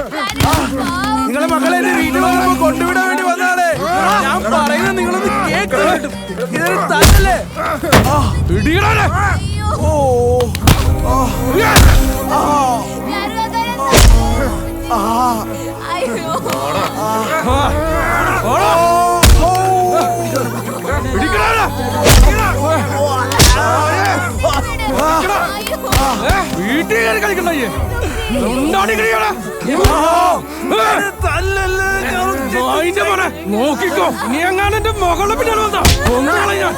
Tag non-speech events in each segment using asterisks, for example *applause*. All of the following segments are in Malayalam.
നിങ്ങളെ മക്കളെ എന്റെ വീട്ടിൽ വന്നപ്പോ കൊണ്ടുവിടാൻ വേണ്ടി വന്നാണ് ഞാൻ പറയുന്നത് നിങ്ങളൊന്ന് ഇടിക്കടാ. വീട്ടിൽ കളിക്കണ്ടേ. ഉണ്ടാടി കളിക്കടാ. നോക്കിക്കോ. നീ എങ്ങാനും എന്റെ മകളെ വന്നാ. ഞാൻ?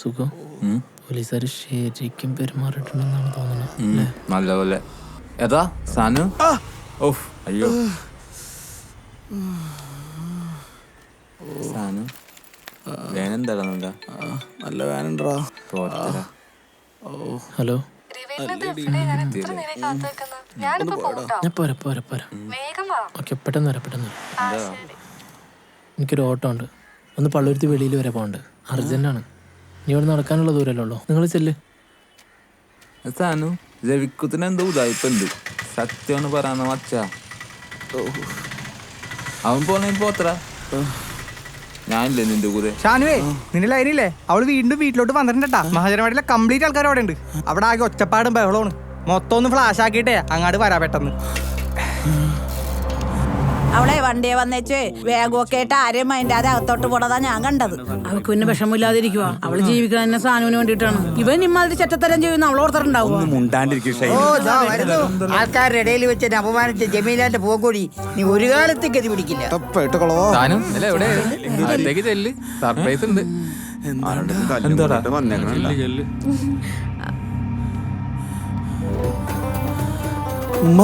സുഖം. പോലീസുകാർ ശരിക്കും പെരുമാറിയിട്ടുണ്ടെന്നാണ് തോന്നുന്നത്. നല്ലതല്ലേ ഏതാ സാനു? ഓഫ് അയ്യോ. നല്ല വേനുണ്ടാ ഹലോ? ഞാൻ പോരാ പോരാ പോരാ. വേഗം വാ. ഓക്കെ പെട്ടെന്ന് വരാം പെട്ടെന്ന് വരാം. എനിക്കൊരു ഓട്ടോ ഉണ്ട്. ഒന്ന് പള്ളുരുത്തി വെളിയിൽ വരെ പോകണ്ട്. ആണ് നീ ഇവിടെ നടക്കാനുള്ള ദൂരമല്ലോ നിങ്ങൾ ചെല്ല്. സാനു രവിക്കുത്തിന് എന്തോ ഉദായിപ്പുണ്ട്. സത്യമാണ് പറയാന്ന മച്ച അവൻ പോണേ പോത്ര ഞാനില്ലേ നിന്റെ കൂടെ? ഷാനുവേ നിന്റെ ലൈനില്ലേ അവൾ വീണ്ടും വീട്ടിലോട്ട് വന്നിട്ടുണ്ടാ മഹാജനവാടിയിലെ കംപ്ലീറ്റ് ആൾക്കാർ അവിടെ ഉണ്ട് അവിടെ ആകെ ഒച്ചപ്പാടും ബഹളമാണ് മൊത്തം ഒന്ന് ഫ്ലാഷ് ആക്കിയിട്ടേ അങ്ങാട് വരാ പെട്ടെന്ന്. അവളെ വണ്ടിയെ വന്നേച്ച് വേഗമൊക്കെ ആയിട്ട് ആരെയും മൈൻഡാതെ അകത്തോട്ട് പോണതാ ഞാൻ കണ്ടത്. അവൾക്ക് പിന്നെ വിഷമില്ലാതിരിക്കുക അവൾ ജീവിക്കാൻ തന്നെ സാനുവിന് വേണ്ടിയിട്ടാണ്. ഇവൻ ഇമ്മാതിരി ചെറ്റത്തരം ചെയ്യുന്ന അവൾ ഓർത്തിട്ടുണ്ടാവും ഓ ദാ വരുന്നു. ആൾക്കാരുടെ ഇടയിൽ വെച്ച് എന്നെ അപമാനിച്ച ജമീലാന്റെ പോകൂടി നീ ഒരു കാലത്ത് ഗതി പിടിക്കില്ല. പെട്ടുകളോ അല്ല ചെല്ല്. സർപ്രൈസ് ഉണ്ട്. എന്താടാ? ചെല്ല്, ചെല്ല്. ഉമ്മ.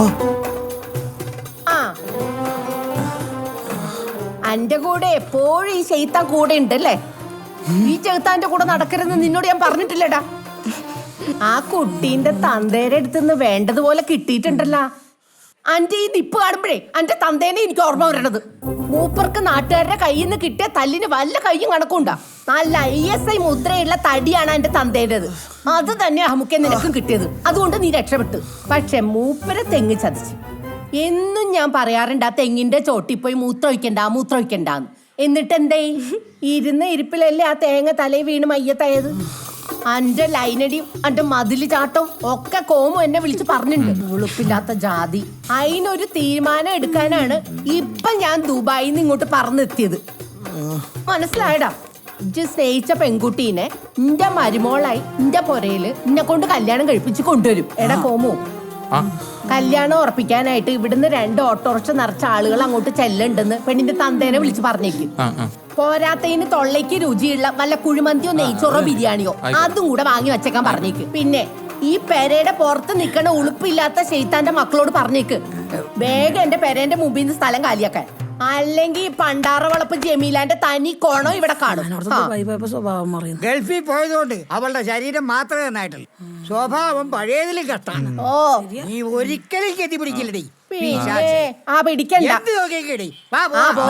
അന്റെ കൂടെ എപ്പോഴും ഈ ചെയ്ത്താൻ കൂടെ ഉണ്ടല്ലേ? ഈ ചെകുത്താന്റെ കൂടെ നടക്കരുതെന്ന് നിന്നോട് ഞാൻ പറഞ്ഞിട്ടില്ലടാ. ആ കുട്ടീന്റെ തന്തേരെ അടുത്തുനിന്ന് വേണ്ടതുപോലെ കിട്ടിയിട്ടുണ്ടല്ലോ. അന്റെ ഈ നിപ്പ് കാണുമ്പോഴേ അന്റെ തന്തേനെ എനിക്ക് ഓർമ്മ വരണത്. മൂപ്പർക്ക് നാട്ടുകാരുടെ കയ്യിൽ നിന്ന് കിട്ടിയ തല്ലിന് വല്ല കയ്യും കണക്കുണ്ടാ. നല്ല ഐ എസ് ഐ മുദ്രയുള്ള തടിയാണ് അന്റെ തന്തേന്റേത് അത് തന്നെ അമുക്കെ നിനക്കും കിട്ടിയത്. അതുകൊണ്ട് നീ രക്ഷപ്പെട്ടു. പക്ഷെ മൂപ്പരെ തെങ്ങി ചതിച്ചു. എന്നും ഞാൻ പറയാറുണ്ട് ആ തെങ്ങിന്റെ ചോട്ടിൽ പോയി മൂത്രമൊഴിക്കണ്ട മൂത്രമൊഴിക്കണ്ടാന്ന്. എന്നിട്ട് എന്തേ? ഇരുന്ന ഇരിപ്പിലല്ലേ ആ തേങ്ങ തലയിൽ വീണ് മയ്യത്തായത്? അന്റെ ലൈനടിയും അന്റെ മതിൽ ചാട്ടവും ഒക്കെ കോമു എന്നെ വിളിച്ച് പറഞ്ഞിട്ടുണ്ട്. വെളുപ്പില്ലാത്ത ജാതി. അതിനൊരു തീരുമാനം എടുക്കാനാണ് ഇപ്പൊ ഞാൻ ദുബായിൽ നിന്ന് ഇങ്ങോട്ട് പറഞ്ഞെത്തിയത്. മനസ്സിലായടാ? ഇജ്ജ് സ്നേഹിച്ച പെൺകുട്ടീനെ ഇന്റെ മരുമോളായി ഇന്റെ പൊരയിൽ നിന്നെ കൊണ്ട് കല്യാണം കഴിപ്പിച്ച് കൊണ്ടുവരും. എടാ കോമു. കല്യാണം ഉറപ്പിക്കാനായിട്ട് ഇവിടുന്ന് രണ്ട് ഓട്ടോറിക്ഷ നിറച്ച ആളുകൾ അങ്ങോട്ട് ചെല്ലുണ്ടെന്ന് പെണ്ണിന്റെ തന്തേനെ വിളിച്ച് പറഞ്ഞേക്കും. പോരാത്തതിന് തൊള്ളയ്ക്ക് രുചിയുള്ള വല്ല കുഴിമന്തിയോ നെയ്ച്ചോറോ ബിരിയാണിയോ അതും കൂടെ വാങ്ങി വെച്ചേക്കാൻ പറഞ്ഞേക്ക്. പിന്നെ ഈ പെരയുടെ പുറത്ത് നിൽക്കണ ഉളുപ്പില്ലാത്ത ശൈത്താന്റെ മക്കളോട് പറഞ്ഞേക്ക്. വേഗം എന്റെ പെരേന്റെ മുമ്പിൽ നിന്ന് സ്ഥലം കാലിയാക്കാൻ. അല്ലെങ്കിൽ പണ്ടാറ വളപ്പ് ജമീലാന്റെ തനി കോണോ ഇവിടെ കാണും. ആ. സ്വഭാവം ഗൾഫിൽ പോയതുകൊണ്ട് അവളുടെ ശരീരം മാത്രമേ നന്നായിട്ടുള്ളൂ. സ്വഭാവം പഴയതിലും കഷ്ടാണ് ഓ. നീ ഒരിക്കലും ഗതി പിടിക്കില്ലടി. പിന്നെ ആ പിടിക്കണ്ട. എന്ത് വാ ആ, പോ.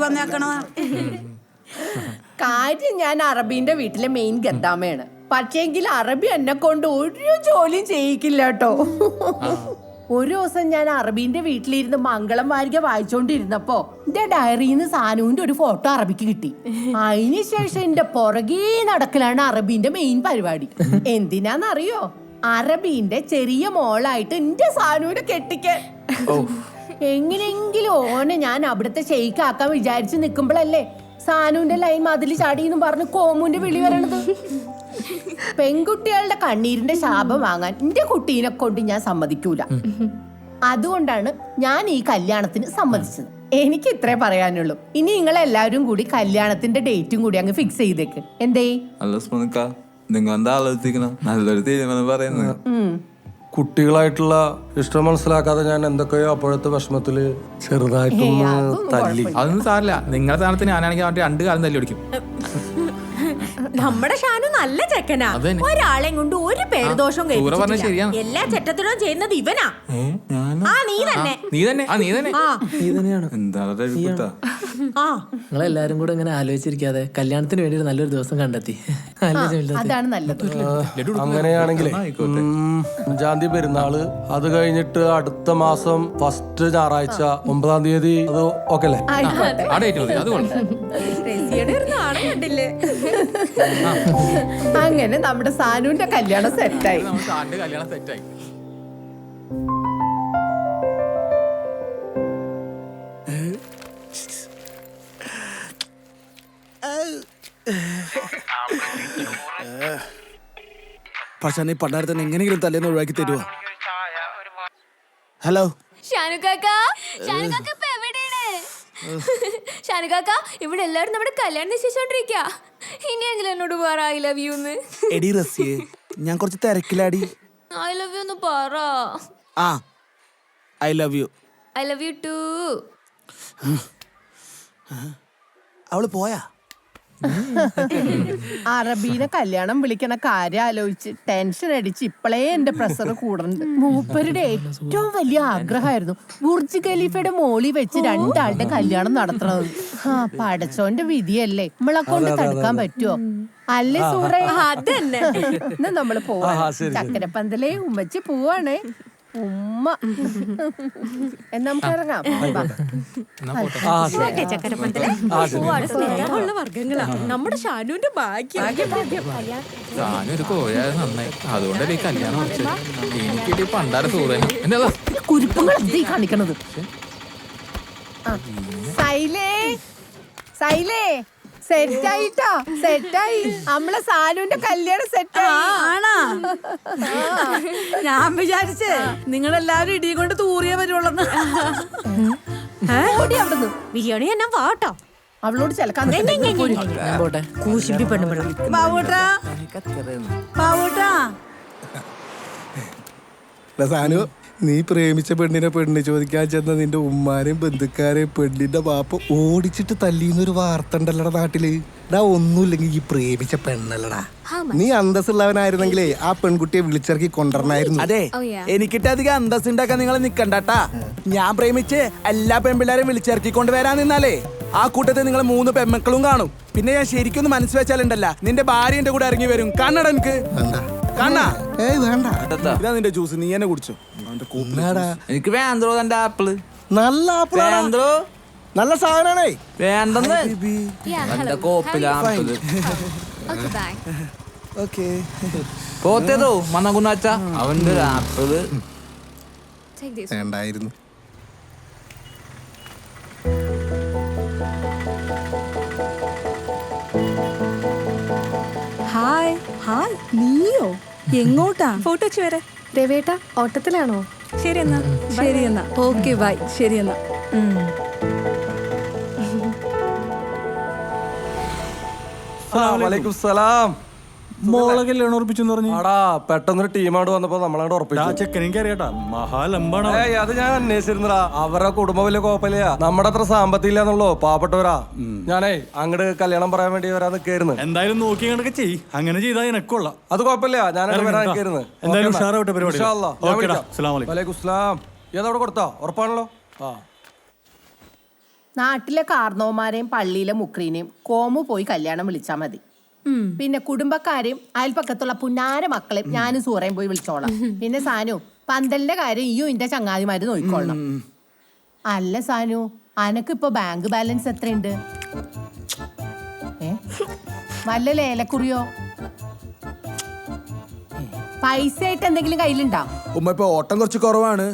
വന്നേക്കണതാ? കാര്യം ഞാൻ അറബീന്റെ വീട്ടിലെ മെയിൻ ഗദ്ദാമയാണ്. പക്ഷേങ്കിൽ അറബി എന്നെ കൊണ്ട് ഒരു ജോലിയും ചെയ്യിക്കില്ല കേട്ടോ. ഒരു ദിവസം ഞാൻ അറബീന്റെ വീട്ടിലിരുന്ന് മംഗളം വാരിക വായിച്ചോണ്ടിരുന്നപ്പോ എന്റെ ഡയറിന്ന് സാനുവിന്റെ ഒരു ഫോട്ടോ അറബിക്ക് കിട്ടി. അതിനുശേഷം എന്റെ പുറകെ നടക്കലാണ് അറബീന്റെ മെയിൻ പരിപാടി. എന്തിനാന്നറിയോ? അറബീന്റെ ചെറിയ മോളായിട്ട് എന്റെ സാനുവിനെ കെട്ടിക്കാൻ. എങ്ങനെയെങ്കിലും ഓനെ ഞാൻ അവിടുത്തെ ഷെയ്ക്കാക്കാൻ വിചാരിച്ച് നിൽക്കുമ്പോഴല്ലേ സാനുവിന്റെ ലൈൻ മതിൽ ചാടിയെന്നും പറഞ്ഞ് കോമുന്റെ വിളി വരണത്? പെൺകുട്ടികളുടെ കണ്ണീരിന്റെ ശാപം വാങ്ങാൻ എന്റെ കുട്ടീനെ കൊണ്ട് ഞാൻ സമ്മതിക്കൂല. അതുകൊണ്ടാണ് ഞാൻ ഈ കല്യാണത്തിന് സമ്മതിച്ചത്. എനിക്ക് ഇത്രേ പറയാനുള്ളൂ. ഇനി നിങ്ങൾ എല്ലാവരും കൂടി കല്യാണത്തിന്റെ ഡേറ്റും കൂടി അങ്ങ് ഫിക്സ് ചെയ്തേക്ക്. എന്തേ? നിങ്ങൾ എന്താ ആലോചിക്കണം നല്ലൊരു തീരുമാനം പറയുന്നത്. കുട്ടികളായിട്ടുള്ള ഇഷ്ടം മനസ്സിലാക്കാതെ ഞാൻ എന്തൊക്കെയോ അപ്പോഴത്തെ വിഷമത്തിൽ ചെറുതായിട്ടൊന്ന് തല്ലി. അതൊന്നും സാറില്ല നിങ്ങളുടെ സ്ഥാനത്ത് ഞാനാണെങ്കിൽ രണ്ട് കാലം തല്ലി നമ്മുടെ ഷാനു നല്ല ചെക്കനാ. ഒരാളെ കൊണ്ട് ഒരു പേരുദോഷം സൂറ പറഞ്ഞത് കേൾപ്പിച്ചിട്ടില്ല. ശരിയാണ്. എല്ലാ ചെറ്റത്തിനും ചെയ്യുന്നത് ഇവനാ. ആ നീ തന്നെ. നീ തന്നെ. ആ നീ തന്നെ. ആ. നീ തന്നെയാണ്? എന്താ കുത്താ? ആ. നിങ്ങളെല്ലാരും കൂടെ ഇങ്ങനെ ആലോചിച്ചിരിക്കാതെ കല്യാണത്തിന് വേണ്ടി ഒരു നല്ലൊരു ദിവസം കണ്ടെത്തി. അങ്ങനെയാണെങ്കിൽ. അതാണ് നല്ലത്. അങ്ങനെയാണെങ്കിലേ ഉം, അഞ്ചാം തീയതി പെരുന്നാൾ അത് കഴിഞ്ഞിട്ട് അടുത്ത മാസം ഫസ്റ്റ് ഞായറാഴ്ച ഒമ്പതാം തീയതി അത് ഓക്കെ അല്ലേ ആ ഡേറ്റ് മതി അത് കൊള്ളാം. റസിയുടെ ഒരു നാണം കണ്ടില്ലേ? അങ്ങനെ നമ്മുടെ സാനുവിന്റെ കല്യാണം സെറ്റായി. നമ്മുടെ സാറിന്റെ കല്യാണം സെറ്റായി. പക്ഷെ നീ പണ്ടാരത്തിന് എങ്ങനെയെങ്കിലും തലേന്ന് ഒഴിവാക്കി തരുവോ? ഹലോ? ഷാനുക്കാക്ക ഇവിടെ എല്ലാവരും നമ്മുടെ കല്യാണം നിശ്ചയിച്ചോണ്ടിരിക്ക ഇനിയെങ്കിലും എന്നോട് പറ ഐ ലവ് യു എന്ന്. എടി റസിയെ ഞാൻ കുറച്ച് തിരക്കിലാടി. ഐ ലവ് യു എന്ന് പറ. ആ I love you I love you too അവൾ പോയാ? അറബീനെ കല്യാണം വിളിക്കണ കാര്യം ആലോചിച്ച് ടെൻഷൻ അടിച്ച് ഇപ്പളേ എന്റെ പ്രഷർ കൂടുന്നുണ്ട്. മൂപ്പരുടെ ഏറ്റവും വലിയ ആഗ്രഹമായിരുന്നു ബുർജ് ഖലീഫയുടെ മോളി വെച്ച് രണ്ടാളുടെ കല്യാണം നടത്തണത്. ആ പടച്ചോന്റെ വിധിയല്ലേ? നമ്മളെ കൊണ്ട് തടുക്കാൻ പറ്റുമോ അല്ലേ സൂറേ? അതന്നെ നമ്മൾ പോവാ. ചക്കരപ്പന്തലേ ഉമ്മച്ചി പോവാണേ. ഉമ്മ. എന്നാ നമുക്ക് ഇറങ്ങാം. വാ. ആ ശരി. ചക്കരപ്പന്തലെ ആ ശരി സ്നേഹമുള്ള വർഗങ്ങളാ നമ്മുടെ ഷാനുവിന്റെ ഭാഗ്യം. ഞാനൊരു കോഴായത് നന്നായി. അതുകൊണ്ടല്ലേ ഈ കല്യാണം വിളിച്ചത്? എനിക്കിട്ട് പണ്ടാര സൂറേനും. എന്താ കുരുപ്പങ്ങൾ എന്തീ കാണിക്കണത്. ആ, സൈലേ. സൈലേ. സെറ്റായിട്ടോ സെറ്റായി നമ്മളെ സാനുവിന്റെ കല്യാണം സെറ്റായി ആണാ. ഞാൻ വിചാരിച്ചേ നിങ്ങളെല്ലാരും ഇടിയും കൊണ്ട് തൂറിയേ വരുള്ളന്ന് ഓടി അവിടുന്ന്. ബിരിയാണി എന്നാ വാട്ടോ അവളോട് ചിലക്കാൻ കൂശിമ്പി പെണ്ണുപിള്ള ബാബൂട്ടാ. ബാബൂട്ടാ. സാനു. നീ പ്രേമിച്ച പെണ്ണിനെ പെണ്ണ് ചോദിക്കാൻ ചെന്ന നിന്റെ ഉമ്മാരെയും ബന്ധുക്കാരെയും പെണ്ണിന്റെ ബാപ്പ ഓടിച്ചിട്ട് തല്ലിന്നൊരു വാർത്ത ഉണ്ടല്ലടാ നാട്ടിൽ. ഡാ ഒന്നുമില്ലെങ്കിൽ ഈ പ്രേമിച്ച പെണ്ണല്ലടാ. നീ അന്തസ്സുള്ളവനായിരുന്നെങ്കിലേ ആ പെൺകുട്ടിയെ വിളിച്ചിറക്കി കൊണ്ടുവരണായിരുന്നു. അതെ എനിക്കിട്ട് അധികം അന്തസ് ഉണ്ടാക്കാൻ നിങ്ങൾ നിക്കണ്ടാട്ടാ. ഞാൻ പ്രേമിച്ച് എല്ലാ പെൺപിള്ളേരെയും വിളിച്ചിറക്കി കൊണ്ടുവരാൻ നിന്നാലേ ആ കൂട്ടത്തിൽ നിങ്ങൾ മൂന്ന് പെമ്മക്കളും കാണും. പിന്നെ ഞാൻ ശരിക്കൊന്ന് മനസ്സ് വെച്ചാലുണ്ടല്ല നിന്റെ ഭാര്യ എന്റെ കൂടെ ഇറങ്ങി വരും. കണ്ണട എനിക്ക് വേണ്ട കണ്ണാ. ഏയ് വേണ്ട. ഇതാ നിന്റെ ജ്യൂസ് നീ എന്നെ കുടിച്ചോ. അവന്റെ എന്നാടാ എനിക്ക് വേണ്ടോ തന്റെ ആപ്പിൾ? നല്ല ആപ്പിളാണ്. വേണ്ടോ? നല്ല സാധനാണേ. വേണ്ടെന്ന്? എന്റെ കോപ്പില ആപ്പിൾ. ഓക്കെ *laughs* പോത്തേതോ മന്നകുന്നാച്ച അവന്റെ ഒരു ആപ്പിൾ. വേണ്ടായിരുന്നു. ഹായ് നീയോ? എങ്ങോട്ടാ? ഫോട്ടോ വെച്ച് വരെ. രവേട്ട ഓട്ടത്തിലാണോ? ശരി എന്നാ. ശരി എന്നാ. Okay bye. ശരി എന്നാ. വലൈക്കും സലാം. പറഞ്ഞു. ആടാ പെട്ടെന്നൊരു ടീമായിട്ട് വന്നപ്പോ നമ്മളങ്ങോട്ട് ഉറപ്പിച്ചു. ചെക്കനെനിക്ക് അറിയാട്ടാ മഹാലമ്പാണ് ഏയ് അത് ഞാൻ അന്വേഷിച്ചിരുന്നടാ. അവരുടെ കുടുംബ വലിയ കോപ്പലയാ നമ്മുടെ അത്ര സാമ്പത്തിക ഇല്ലാന്നുള്ളൂ. പാവപ്പെട്ടവരാ. ഞാനേ അങ്ങട് കല്യാണം പറയാൻ വേണ്ടി വരാൻ നിൽക്കായിരുന്നു എന്തായാലും നോക്കി കണ്ടൊക്കെ ചെയ് അങ്ങനെ ചെയ്താൽ എനക്കുള്ള അത് കുഴപ്പമില്ല. ഞാൻ വരാൻ നിൽക്കായിരുന്നു എന്തായാലും ഉഷാറാവട്ടെ പരിപാടി. വലൈക്കും സ്ലാം ഏതവിടെ കൊടുത്താ? ഉറപ്പാണല്ലോ? ആ. നാട്ടിലെ കാർണവന്മാരെയും പള്ളിയിലെ മുക്രീനെയും കോമു പോയി കല്യാണം വിളിച്ചാൽ മതി. പിന്നെ കുടുംബക്കാരെയും അയൽപ്പക്കത്തുള്ള പുന്നാര മക്കളെയും ഞാനും സൂറയും പോയി വിളിച്ചോളാം. പിന്നെ സാനു പന്തലിന്റെ കാര്യം ഈയും ഇന്റെ ചങ്ങാതിമാര് നോക്കിക്കൊള്ളണം അല്ല സാനു അനക്കിപ്പോ ബാങ്ക് ബാലൻസ് എത്രയുണ്ട്? വല്ല ലേലക്കുറിയോ? പൈസ ആയിട്ട് എന്തെങ്കിലും കയ്യിലുണ്ടോ? ഉമ്മ ഇപ്പൊ ഓട്ടം കുറച്ച് കുറവാണ്.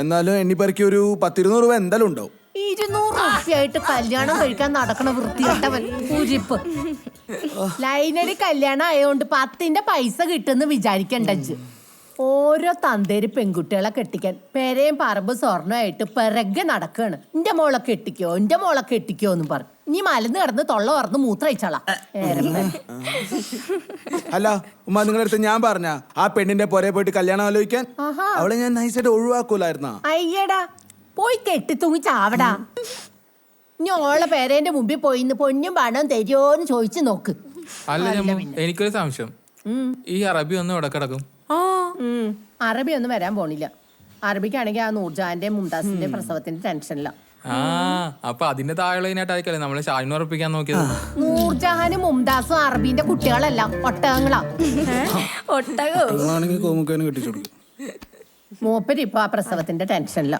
എന്നാലും എണ്ണി എണ്ണിപ്പറക്കി ഒരു പത്തിരുന്നൂറ് രൂപ എന്തായാലും ഉണ്ടാവും. ഇരുന്നൂറ് റുപ്യായിട്ട് കല്യാണം കഴിക്കാൻ നടക്കണ വൃത്തികെട്ടവൻ കുരിപ്പ് ലൈനടി കല്യാണം ആയതുകൊണ്ട് പത്തിന്റെ പൈസ കിട്ടുമെന്ന് വിചാരിക്കണ്ടച്ച് ഓരോ തന്തേര് പെൺകുട്ടികളെ കെട്ടിക്കാൻ പെരയും പറമ്പ് സ്വർണമായിട്ട് പിറകെ നടക്കാണ്. എന്റെ മോളെ കെട്ടിക്കോ എന്റെ മോളെ കെട്ടിക്കോ എന്ന് പറഞ്ഞു ഇനി മലന്ന് കിടന്ന് തൊള്ള പറന്ന് മൂത്രയിച്ചളാ അല്ല ഉമ്മ നിങ്ങളുടെ അടുത്ത് ഞാൻ പറഞ്ഞ ആ പെണ്ണിന്റെ പുറകെ പോയിട്ട് കല്യാണം ആലോചിക്കാൻ. അവളെ ഞാൻ നൈസായിട്ട് ഒഴിവാക്കൂലായിരുന്നാ. അയ്യടാ പോയി കെട്ടി തൂങ്ങി ചാവടാ ഇനി ഓളെ പേരേന്റെ മുമ്പിൽ പോയി പൊന്നും പണം തരുമോന്ന് ചോദിച്ചു നോക്ക്. അല്ല എനിക്കൊരു സംശയം. ഈ അറബി ഒന്നും ഇവിടെ കിടക്കും. അറബി ഒന്നും വരാൻ പോണില്ല. അറബിക്കാണെങ്കിൽ ആ നൂർജാന്റെ മുംതാസിന്റെ പ്രസവത്തിന്റെ ടെൻഷനില്ല ആ അപ്പൊ അതിന്റെ താഴെയായിട്ടായിരിക്കല്ലേ നമ്മൾ ഷാജിനെ ഉറപ്പിക്കാൻ നോക്കിയത്? നൂർജഹാനും മുംതാസും അറബിന്റെ കുട്ടികളല്ല ഒട്ടകങ്ങളാ. ഒട്ടകോ? ആണെങ്കിൽ കോമുക്കാനും കെട്ടിച്ചു കൊടുക്കും. മൂപ്പര് ഇപ്പൊ ആ പ്രസവത്തിന്റെ ടെൻഷനില്ല